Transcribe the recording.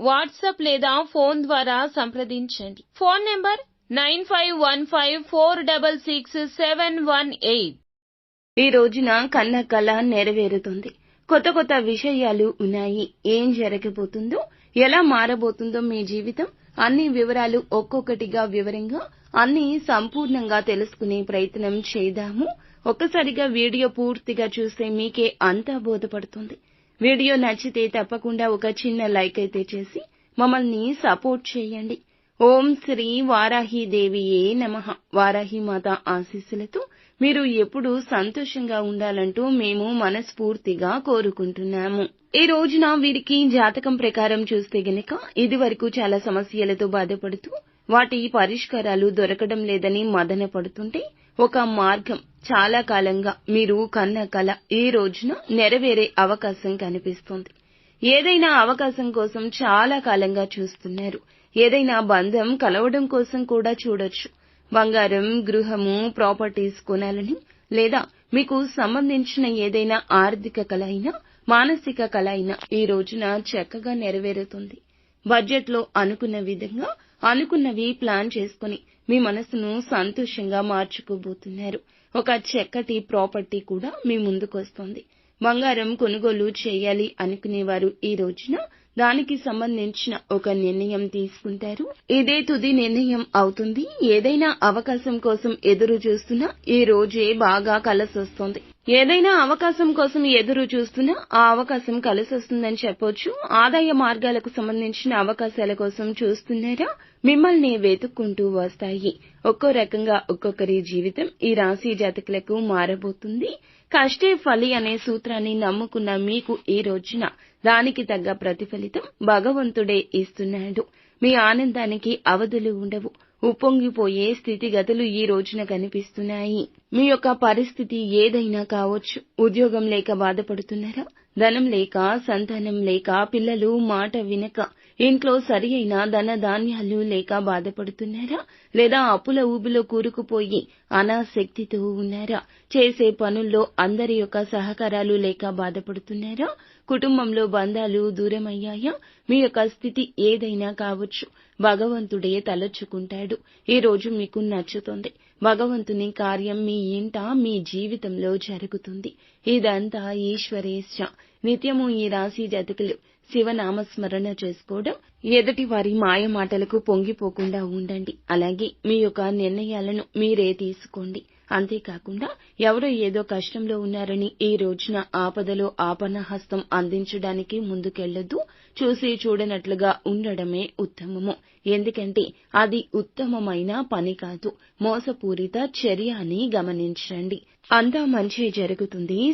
WhatsApp లేదా phone ద్వారా సంప్రదించండి. Phone number nine five one five four double six seven one eight. ఈ రోజున కన్న కళ నెరవేరుతుంది. కొత్త కొత్త విషయాలు ఉన్నాయి. ఏం జరగబోతుందో ఎలా మారబోతుందో మీ జీవితం అన్ని వివరాలు ఒక్కొక్కటిగా వివరంగా అన్ని సంపూర్ణంగా తెలుసుకునే ప్రయత్నం చేద్దాము. ఒక్కసారిగా వీడియో పూర్తిగా చూస్తే మీకే అంతా బోధపడుతుంది. వీడియో నచ్చితే తప్పకుండా ఒక చిన్న లైక్ అయితే చేసి మమ్మల్ని సపోర్ట్ చేయండి. ఓం శ్రీ వారాహి దేవియే నమ. వారాహి మాత ఆశీస్సులతో మీరు ఎప్పుడూ సంతోషంగా ఉండాలంటూ మేము మనస్ఫూర్తిగా కోరుకుంటున్నాము. ఈ రోజున వీరికి జాతకం ప్రకారం చూస్తే గనక ఇదివరకు చాలా సమస్యలతో బాధపడుతూ వాటి పరిష్కారాలు దొరకడం లేదని మదన పడుతుంటే ఒక మార్గం. చాలా కాలంగా మీరు కన్న కల ఈ రోజున నెరవేరే అవకాశం కనిపిస్తుంది. ఏదైనా అవకాశం కోసం చాలా కాలంగా చూస్తున్నారు. ఏదైనా బంధం కలవడం కోసం కూడా చూడొచ్చు. బంగారం గృహము ప్రాపర్టీస్ కొనాలని లేదా మీకు సంబంధించిన ఏదైనా ఆర్థిక కల అయినా మానసిక కల అయినా ఈ రోజున చక్కగా నెరవేరుతుంది. బడ్జెట్లో అనుకున్న విధంగా అనుకున్నవి ప్లాన్ చేసుకుని మీ మనసును సంతోషంగా మార్చుకోబోతున్నారు. ఒక చక్కటి ప్రాపర్టీ కూడా మీ ముందుకొస్తుంది. బంగారం కొనుగోలు చేయాలి అనుకునేవారు ఈ రోజున దానికి సంబంధించిన ఒక నిర్ణయం తీసుకుంటారు. ఇదే తుది నిర్ణయం అవుతుంది. ఏదైనా అవకాశం కోసం ఎదురు చూస్తున్నా ఈ రోజే బాగా కలసొస్తుంది. ఏదైనా అవకాశం కోసం ఎదురు చూస్తున్నా ఆ అవకాశం కలిసొస్తుందని చెప్పొచ్చు. ఆదాయ మార్గాలకు సంబంధించిన అవకాశాల కోసం చూస్తున్నారా? మిమ్మల్ని వెతుక్కుంటూ వస్తాయి. ఒక్కో రకంగా ఒక్కొక్కరి జీవితం ఈ రాశి జాతకులకు మారబోతుంది. కష్టే ఫలి అనే సూత్రాన్ని నమ్ముకున్న మీకు ఈ రోజున దానికి తగ్గ ప్రతిఫలితం భగవంతుడే ఇస్తున్నాడు. మీ ఆనందానికి అవధులు ఉండవు. ఉప్పొంగిపోయే స్థితిగతులు ఈ రోజున కనిపిస్తున్నాయి. మీ యొక్క పరిస్థితి ఏదైనా కావచ్చు. ఉద్యోగం లేక బాధపడుతున్నారా? ధనం లేక సంతానం లేక పిల్లలు మాట వినక ఇంట్లో సరి అయిన ధన ధాన్యాలు లేక బాధపడుతున్నారా? లేదా అప్పుల ఊబిలో కూరుకుపోయి అనాసక్తితో ఉన్నారా? చేసే పనుల్లో అందరి యొక్క సహకారాలు లేక బాధపడుతున్నారా? కుటుంబంలో బంధాలు దూరమయ్యాయా? మీ యొక్క స్థితి ఏదైనా కావచ్చు. భగవంతుడే తలచుకుంటాడు. ఈ రోజు మీకు నచ్చుతుంది. భగవంతుని కార్యం మీ ఇంట మీ జీవితంలో జరుగుతుంది. ఇదంతా ఈశ్వరేచ్ఛ నిత్యము ఈ రాశి జాతకులు శివనామస్మరణ చేసుకోవడం ఎదుటి వారి మాయ మాటలకు పొంగిపోకుండా ఉండండి. అలాగే మీ యొక్క నిర్ణయాలను మీరే తీసుకోండి. అంతేకాకుండా ఎవరో ఏదో కష్టంలో ఉన్నారని ఈ రోజున ఆపదలో ఆపన్నహస్తం అందించడానికి ముందుకెళ్ళొద్దు చూసి చూడనట్లుగా ఉండడమే ఉత్తమము. ఎందుకంటే అది ఉత్తమమైన పని కాదు. మోసపూరిత చర్య అని గమనించండి. అంతా మంచి జరుగుతుంది.